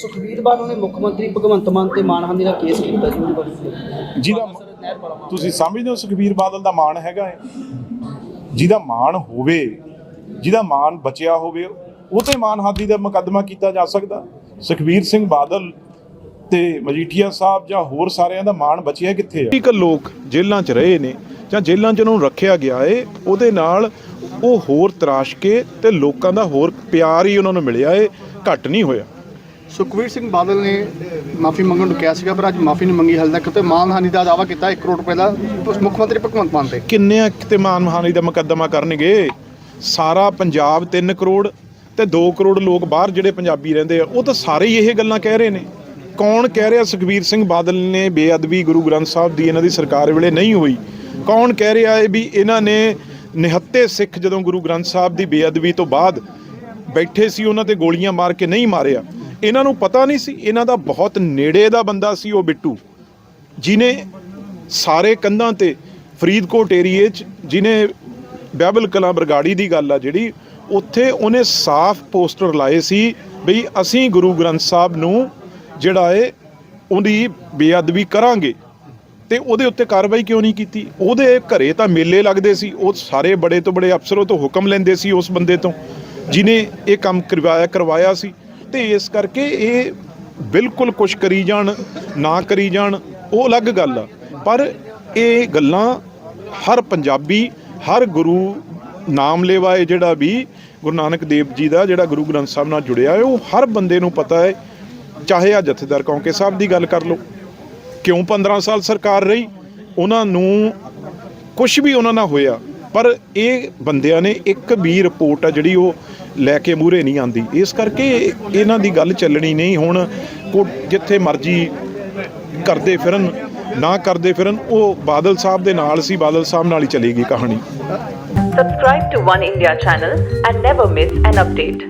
ਸੁਖਬੀਰ ਬਾਦਲ ਨੇ ਮੁੱਖ ਮੰਤਰੀ ਭਗਵੰਤ ਮਾਨ ਤੇ ਮਾਨਹਾਨੀ ਦਾ ਕੇਸ ਕੀਤਾ ਸੀ ਉਹਦੇ ਬਾਰੇ ਜਿਹਦਾ। ਤੁਸੀਂ ਸਮਝਦੇ ਹੋ ਸੁਖਬੀਰ ਬਾਦਲ ਦਾ ਮਾਣ ਹੈਗਾ ਹੈ? ਜਿਹਦਾ ਮਾਣ ਹੋਵੇ ਜਿਹਦਾ ਮਾਣ ਬਚਿਆ ਹੋਵੇ ਉਹ ਤੇ ਮਾਨਹਾਦੀ ਦਾ ਮੁਕੱਦਮਾ ਕੀਤਾ ਜਾ ਸਕਦਾ। ਸੁਖਬੀਰ ਸਿੰਘ ਬਾਦਲ ਤੇ ਮਜੀਠੀਆ ਸਾਹਿਬ ਜਾਂ ਹੋਰ ਸਾਰਿਆਂ ਦਾ ਮਾਣ ਬਚਿਆ ਕਿੱਥੇ ਆ ਇੱਕ ਲੋਕ ਜੇਲ੍ਹਾਂ 'ਚ ਰਹੇ ਨੇ ਜਾਂ ਜੇਲ੍ਹਾਂ 'ਚ ਉਹਨੂੰ ਰੱਖਿਆ ਗਿਆ ਏ ਉਹਦੇ ਨਾਲ ਉਹ ਹੋਰ ਤਰਾਸ਼ ਕੇ ਤੇ ਲੋਕਾਂ ਦਾ ਹੋਰ ਪਿਆਰ ਹੀ ਉਹਨਾਂ ਨੂੰ ਮਿਲਿਆ ਏ ਘੱਟ ਨਹੀਂ ਹੋਇਆ। ਸੁਖਵੀਰ ਸਿੰਘ ਬਾਦਲ ਨੇ ਮਾਫੀ ਮੰਗਣ ਨੂੰ ਕਿਹਾ ਸੀਗਾ, ਪਰ ਅੱਜ ਮਾਫੀ ਨਹੀਂ ਮੰਗੀ, ਹਾਲੇ ਤੱਕ ਤੇ ਮਾਨਹਾਨੀ ਦਾ ਦਾਅਵਾ ਕੀਤਾ 1 ਕਰੋੜ ਰੁਪਏ ਦਾ ਮੁੱਖ ਮੰਤਰੀ ਭਗਵੰਤ ਮਾਨ ਤੇ। ਕਿੰਨੇ ਕਿਤੇ ਮਾਨਹਾਨੀ ਦਾ ਮੁਕੱਦਮਾ ਕਰਨਗੇ? ਸਾਰਾ ਪੰਜਾਬ 3 ਕਰੋੜ ਤੇ 2 ਕਰੋੜ ਲੋਕ ਬਾਹਰ ਜਿਹੜੇ ਪੰਜਾਬੀ ਰਹਿੰਦੇ ਆ, ਉਹ ਤਾਂ ਸਾਰੇ ਹੀ ਇਹ ਗੱਲਾਂ ਕਹਿ ਰਹੇ ਨੇ। ਕੌਣ ਕਹਿ ਰਿਹਾ ਸੁਖਬੀਰ ਸਿੰਘ ਬਾਦਲ ਨੇ ਬੇਅਦਬੀ ਗੁਰੂ ਗ੍ਰੰਥ ਸਾਹਿਬ ਦੀ ਇਹਨਾਂ ਦੀ ਸਰਕਾਰ ਵੇਲੇ ਨਹੀਂ ਹੋਈ? ਕੌਣ ਕਹਿ ਰਿਹਾ ਹੈ ਵੀ ਇਹਨਾਂ ਨੇ ਨਿਹੱਤੇ ਸਿੱਖ ਜਦੋਂ ਗੁਰੂ ਗ੍ਰੰਥ ਸਾਹਿਬ ਦੀ ਬੇਅਦਬੀ ਤੋਂ ਬਾਅਦ ਬੈਠੇ ਸੀ, ਉਹਨਾਂ ਤੇ ਗੋਲੀਆਂ ਮਾਰ ਕੇ ਨਹੀਂ ਮਾਰਿਆ? ਇਹਨਾਂ ਨੂੰ ਪਤਾ ਨਹੀਂ ਸੀ, ਇਹਨਾਂ ਦਾ ਬਹੁਤ ਨੇੜੇ ਦਾ ਬੰਦਾ ਸੀ ਉਹ ਬਿੱਟੂ ਜਿਨੇ ਸਾਰੇ ਕੰਧਾਂ ਤੇ ਫਰੀਦਕੋਟ ਏਰੀਏ 'ਚ ਜਿਨੇ ਬਾਈਬਲ ਕਲਾਂ ਬਰਗਾੜੀ ਦੀ ਗੱਲ ਆ ਜਿਹੜੀ, ਉੱਥੇ ਉਹਨੇ ਸਾਫ਼ ਪੋਸਟਰ ਲਾਏ ਸੀ ਬਈ ਅਸੀਂ ਗੁਰੂ ਗ੍ਰੰਥ ਸਾਹਿਬ ਨੂੰ ਜਿਹੜਾ ਏ, ਉਹਦੀ ਬੇਅਦਬੀ ਕਰਾਂਗੇ। ਤੇ ਉਹਦੇ ਉੱਤੇ ਕਾਰਵਾਈ ਕਿਉਂ ਨਹੀਂ ਕੀਤੀ? ਉਹਦੇ ਘਰੇ ਤਾਂ ਮੇਲੇ ਲੱਗਦੇ ਸੀ, ਉਹ ਸਾਰੇ ਬੜੇ ਤੋਂ ਬੜੇ ਅਫਸਰੋਂ ਤੋਂ ਹੁਕਮ ਲੈਂਦੇ ਸੀ ਉਸ ਬੰਦੇ ਤੋਂ ਜਿਨੇ ਇਹ ਕੰਮ ਕਰਵਾਇਆ ਕਰਵਾਇਆ ਸੀ। ਤੇ ਇਸ ਕਰਕੇ ਇਹ ਬਿਲਕੁਲ ਕੁਛ ਕਰੀ ਜਾਣ, ਨਾ ਕਰੀ ਜਾਣ, ਉਹ ਅਲੱਗ ਗੱਲ ਆ। ਪਰ ਇਹ ਗੱਲਾਂ ਹਰ ਪੰਜਾਬੀ, ਹਰ ਗੁਰੂ ਨਾਮ ਲੇਵਾਏ ਜਿਹੜਾ ਵੀ ਗੁਰੂ ਨਾਨਕ ਦੇਵ ਜੀ ਦਾ ਜਿਹੜਾ ਗੁਰੂ ਗ੍ਰੰਥ ਸਾਹਿਬ ਨਾਲ ਜੁੜਿਆ ਹੈ, ਉਹ ਹਰ ਬੰਦੇ ਨੂੰ ਪਤਾ ਹੈ, ਚਾਹੇ ਆ ਜਥੇਦਾਰ ਕੌਂਕੇ ਸਾਹਿਬ ਦੀ ਗੱਲ ਕਰ ਲਓ। ਕਿਉਂ 15 ਸਾਲ ਸਰਕਾਰ ਰਹੀ? ਉਹਨਾਂ ਨੂੰ ਕੁਝ ਵੀ ਉਹਨਾਂ ਨਾਲ ਹੋਇਆ ਪਰ ਇਹ ਬੰਦਿਆਂ ਨੇ ਇੱਕ ਵੀ ਰਿਪੋਰਟ ਆ ਜਿਹੜੀ ਉਹ ਲੈ ਕੇ ਮੂਰੇ ਨਹੀਂ ਆਂਦੀ। ਇਸ ਕਰਕੇ ਇਹਨਾਂ ਦੀ ਗੱਲ ਚੱਲਣੀ ਨਹੀਂ। ਹੁਣ ਜਿੱਥੇ ਮਰਜ਼ੀ ਕਰਦੇ ਫਿਰਨ, ਨਾ ਕਰਦੇ ਫਿਰਨ, ਉਹ ਬਾਦਲ ਸਾਹਿਬ ਦੇ ਨਾਲ ਸੀ, ਬਾਦਲ ਸਾਹਿਬ ਨਾਲ ਹੀ ਚਲੇਗੀ ਕਹਾਣੀ। Subscribe to One India channel and never miss an update.